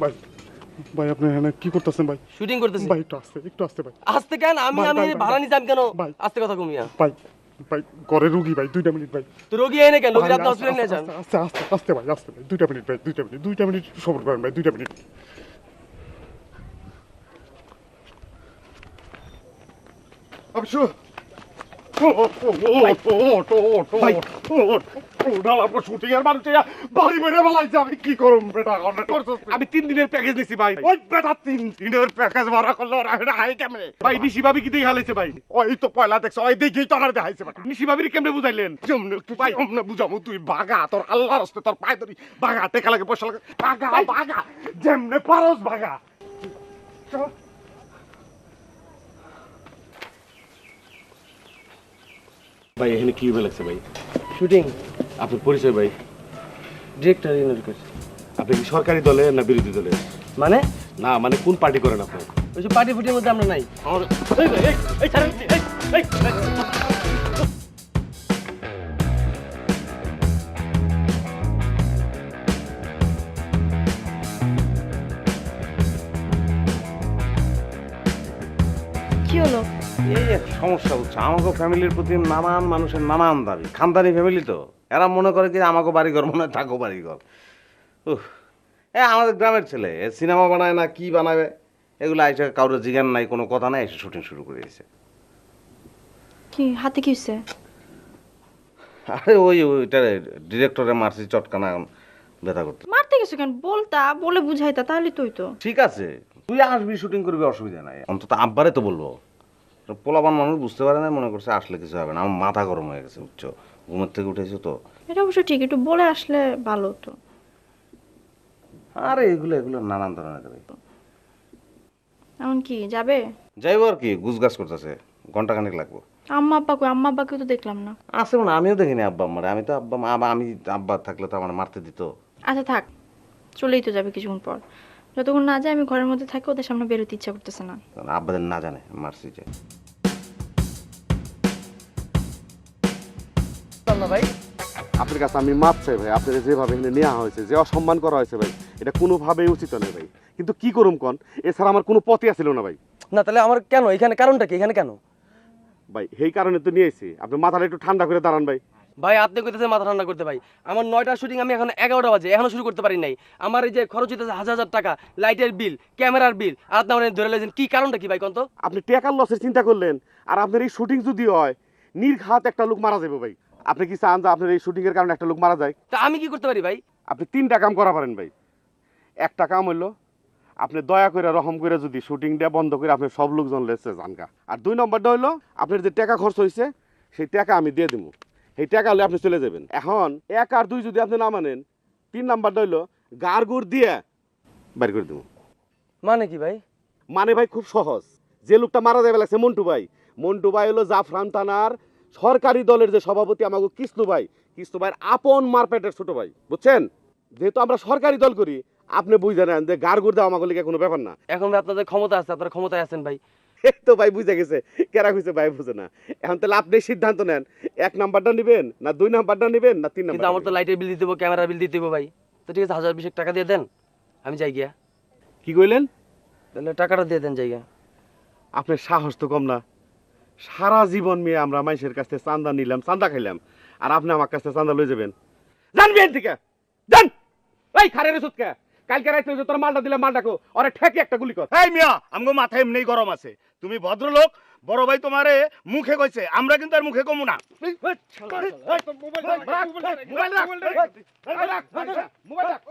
ভাই ভাই আপনি এখানে কি করতেছেন ভাই? শুটিং করতেছি। ভাই একটু আসতে একটু আসতে ভাই। আসতে কেন? আমি আমি ভাড়া নিতাম কেন ভাই। আস্তে কথা কমিয়া ভাই ভাই ঘরে রুগী ভাই দুইটা মিনিট ভাই। তো রোগী এনে কেন? আপনি ভাই, হসপিটাল নিয়ে যান। আস্তে আস্তে আস্তে ভাই আস্তে ভাই দুইটা মিনিট ভাই দুইটা মিনিট দুইটা মিনিট সবর করেন ভাই দুইটা মিনিট। বেটা আমি তিন দিনের প্যাকেজ নিছি ভাই। ওই বেটা তিন দিনের প্যাকেজ ভাড়া করল হাই কেমনে? ভাই নিশি ভাবি কি দেখে ভাই? ওই তো পয়লা দেখছ ওই দেখেই তো আমার দেখাইছে বেটা। নিশি ভাবির কেমনে বুঝাইলেন? যেমনি ভাই। অমনে বুঝামু তুই বাগা তোর আল্লাহর হস্তে তোর পায়ে ধরি। বাগা টেকা লাগে পয়সা লাগে। বাগা বাগা যেমনে পারস বাগা ভাই এখানে কি লাগছে ভাই? শুটিং আপনার পরিচয় ভাই? ডিরেক্টর করছে। আপনি কি সরকারি দলে না বিরোধী দলে? মানে? না মানে কোন পার্টি করেন আপনি? ওই যে পার্টি ফুটির মধ্যে আমরা নাই। আমার এই ভাই, এই, এই ছাড়েন, এই, এই, এই। কি হলো? এই এক সমস্যা হচ্ছে আমাকে ফ্যামিলির প্রতি নানান মানুষের নানান দাবি। খানদানি ফ্যামিলি তো। এরা মনে করে কি আমাকে বাড়িঘর মনে হয় থাকো বাড়িঘর। উহ এ আমাদের গ্রামের ছেলে এ সিনেমা বানায় না কি বানাবে? এগুলো আইসে কারোর জিজ্ঞান নাই কোনো কথা নাই এসে শুটিং শুরু করে দিয়েছে। কি হাতে কি আরে ওই ওইটা ডিরেক্টরে মারছি চটকানা ব্যথা করতে। মারতে গেছো কেন? বলতা বলে বুঝাইতা তাহলে তুই তো ঠিক আছে তুই আসবি শুটিং করবি অসুবিধা নাই। অন্তত আব্বারে তো বলব। পোলাবান মানুষ বুঝতে পারে না মনে করছে আসলে কিছু হবে না। আমার মাথা গরম হয়ে গেছে বুঝছ? ঘুমের থেকে উঠেছো তো। এটা অবশ্য ঠিক একটু বলে আসলে ভালো হতো। আরে এগুলো এগুলো নানান ধরনের দেবে এমন কি যাবে? যাইব আর কি গুজগাছ করতেছে। ঘণ্টা খানিক লাগবো। আম্মা আব্বা কই আম্মা আব্বাকে তো দেখলাম না। আছে মানে আমিও দেখিনি আব্বা আমারে আমি তো আব্বা আমি আব্বা থাকলে তো আমার মারতে দিত। আচ্ছা থাক। চলেই তো যাবে কিছুক্ষণ পর। যতক্ষণ না যায় আমি ঘরের মধ্যে থাকি ওদের সামনে বেরোতে ইচ্ছা করতেছে না। আব্বাদের না জানে মারছি যে না ভাই আপনার কাছে আমি মাপ চাই ভাই আপনার যেভাবে এখানে নেওয়া হয়েছে যে অসম্মান করা হয়েছে ভাই এটা কোনোভাবেই উচিত নয় ভাই। কিন্তু কি করুম কন? এছাড়া আমার কোনো পথই আছিল না ভাই। না তাহলে আমার কেন? এখানে কারণটা কি? এখানে কেন? ভাই সেই কারণে তো নিয়েছি আপনি মাথাটা একটু ঠান্ডা করে দাঁড়ান ভাই। ভাই আপনি কইতেছে মাথা ঠান্ডা করতে ভাই। আমার নয়টা শুটিং আমি এখন এগারোটা বাজে এখনও শুরু করতে পারি নাই। আমার এই যে খরচ হইতেছে হাজার হাজার টাকা লাইটের বিল ক্যামেরার বিল আর আপনি আমার ধরে লেগেছেন কি কারণটা কি ভাই কন্ত আপনি টেকার লসের চিন্তা করলেন আর আপনার এই শুটিং যদি হয় নির্ঘাত একটা লোক মারা যাবে ভাই। আপনি কি চান যে আপনার এই শুটিং এর কারণে একটা লোক মারা যায়? তা আমি কি করতে পারি ভাই? আপনি তিনটা কাম করা পারেন ভাই। একটা কাম হইল আপনি দয়া করে রহম করে যদি শুটিংটা বন্ধ করে আপনি সব লোকজন লেসে জানকা আর দুই নম্বরটা হইল আপনার যে টাকা খরচ হয়েছে সেই টাকা আমি দিয়ে দেবো সেই টাকা হলে আপনি চলে যাবেন। এখন এক আর দুই যদি আপনি না মানেন তিন নাম্বারটা হইল গার গুড় দিয়ে বাইর করে দেবো। মানে কি ভাই? মানে ভাই খুব সহজ। যে লোকটা মারা যাবে লাগছে মন্টু ভাই। মন্টু ভাই হলো জাফরান থানার সরকারি দলের যে সভাপতি আমাকে কিস্তু ভাই। কিস্তু ভাইয়ের আপন মারপেটের ছোট ভাই বুঝছেন? যেহেতু আমরা সরকারি দল করি আপনি বুঝে নেন যে গার গুড় দেওয়া আমাকে লিখে কোনো ব্যাপার না। এখন ভাই আপনাদের ক্ষমতা আছে আপনারা ক্ষমতায় আছেন ভাই। এই তো ভাই বুঝে গেছে। কেরা খুঁজে ভাই বুঝে না। এখন তাহলে আপনি সিদ্ধান্ত নেন এক নাম্বারটা নেবেন না দুই নাম্বারটা নেবেন না তিন কিন্তু আমার তো লাইটের বিল দিতে হবে ক্যামেরার বিল দিতে হবে ভাই। তো ঠিক আছে হাজার বিশেক টাকা দিয়ে দেন আমি যাই গিয়া। কি কইলেন? তাহলে টাকাটা দিয়ে দেন জায়গা আপনার সাহস তো কম না। সারা জীবন মেয়ে আমরা মানুষের কাছ থেকে চান্দা নিলাম চান্দা খাইলাম আর আপনি আমার কাছ থেকে চান্দা লয়ে যাবেন। জানবেন থেকে জান এই খারে রে সুতকে কালকে রাইতে যে তোর মালটা দিলে মালটা কো আরে ঠেকে একটা গুলি কর এই মিয়া আমগো মাথায় এমনি গরম আছে তুমি ভদ্রলোক বড় ভাই তোমারে মুখে কইছে আমরা কিন্তু আর মুখে কমু না মোবাইল রাখ মোবাইল রাখ মোবাইল রাখ